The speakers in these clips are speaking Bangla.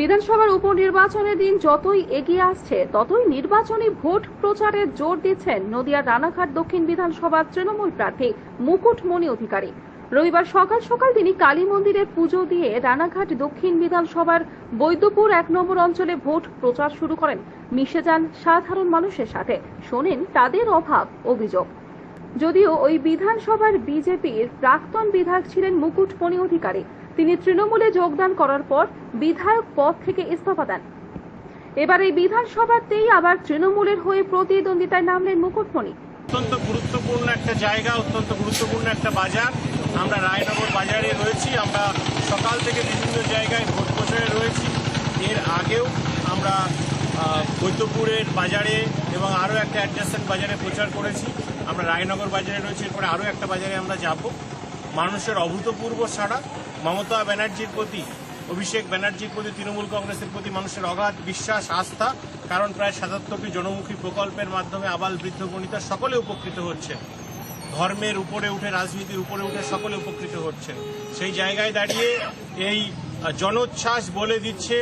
বিধানসভার উপনির্বাচনের দিন যতই এগিয়ে আসছে, ততই নির্বাচনী ভোট প্রচারে জোর দিচ্ছেন নদিয়ার রানাঘাট দক্ষিণ বিধানসভার তৃণমূল প্রার্থী মুকুটমণি অধিকারী। রবিবার সকাল সকাল তিনি কালী মন্দিরে পুজো দিয়ে রানাঘাট দক্ষিণ বিধানসভার বৈদ্যপুর এক নম্বর অঞ্চলে ভোট প্রচার শুরু করেন। মিশে যান সাধারণ মানুষের সাথে, শোনেন তাদের অভাব, অভিযোগ। যদিও ওই বিধানসভার বিজেপির প্রাক্তন বিধায়ক ছিলেন মুকুটমণি অধিকারী। তিনি তৃণমূলে যোগদান করার পর বিধায়ক পদ থেকে ইস্তফা দেন। এবার এই বিধানসভাতেই আবার তৃণমূলের হয়ে প্রতিদ্বন্দ্বিতায় নামলেন মুকুটমণি। অত্যন্ত গুরুত্বপূর্ণ একটা জায়গা, অত্যন্ত গুরুত্বপূর্ণ একটা বাজার। আমরা রায়নগর বাজারে রয়েছি, আমরা সকাল থেকে বিভিন্ন জায়গায় ভোট প্রচারে রয়েছি। এর আগেও আমরা বৈদ্যপুরের বাজারে এবং আরও একটা অ্যাডজাস্টেন্ট বাজারে প্রচার করেছি। আমরা রায়নগর বাজারে রয়েছি, এরপরে আরও একটা বাজারে আমরা যাব। মানুষের অভূতপূর্ব সাড়া, মমতা ব্যানার্জির প্রতি, অভিষেক ব্যানার্জির প্রতি, তৃণমূল কংগ্রেসের প্রতি মানুষের অগাধ বিশ্বাস, আস্থা, কারণ প্রায় সাতাত্তরটি জনমুখী প্রকল্পের মাধ্যমে আবাল বৃদ্ধ বনিতা সকলে উপকৃত হচ্ছেন ধর্মের উপরে উঠে, রাজনীতির উপরে উঠে সকলে উপকৃত হচ্ছেন সেই জায়গায় দাঁড়িয়ে এই জনোচ্ছ্বাস বলে দিচ্ছে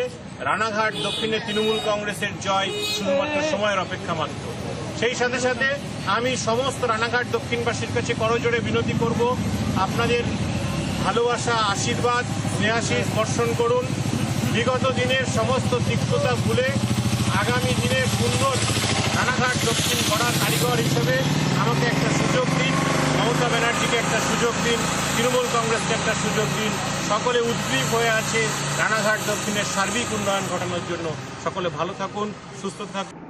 রানাঘাট দক্ষিণে তৃণমূল কংগ্রেসের জয় শুধুমাত্র সময়ের অপেক্ষা মাত্র। সেই সাথে সাথে আমি সমস্ত রানাঘাট দক্ষিণবাসীর কাছে করজোড়ে বিনতি করব। আপনাদের ভালোবাসা, আশীর্বাদ স্নেহাশিস বর্ষণ করুন। বিগত দিনের সমস্ত তিক্ততা ভুলে আগামী দিনে সুন্দর রানাঘাট দক্ষিণ গড়ার কারিগর হিসেবে আমাকে একটা সুযোগ দিন, মমতা ব্যানার্জিকে একটা সুযোগ দিন, তৃণমূল কংগ্রেসকে একটা সুযোগ দিন। সকলে উদ্গ্রীব হয়ে আছে রানাঘাট দক্ষিণের সার্বিক উন্নয়ন ঘটানোর জন্য। সকলে ভালো থাকুন, সুস্থ থাকুন।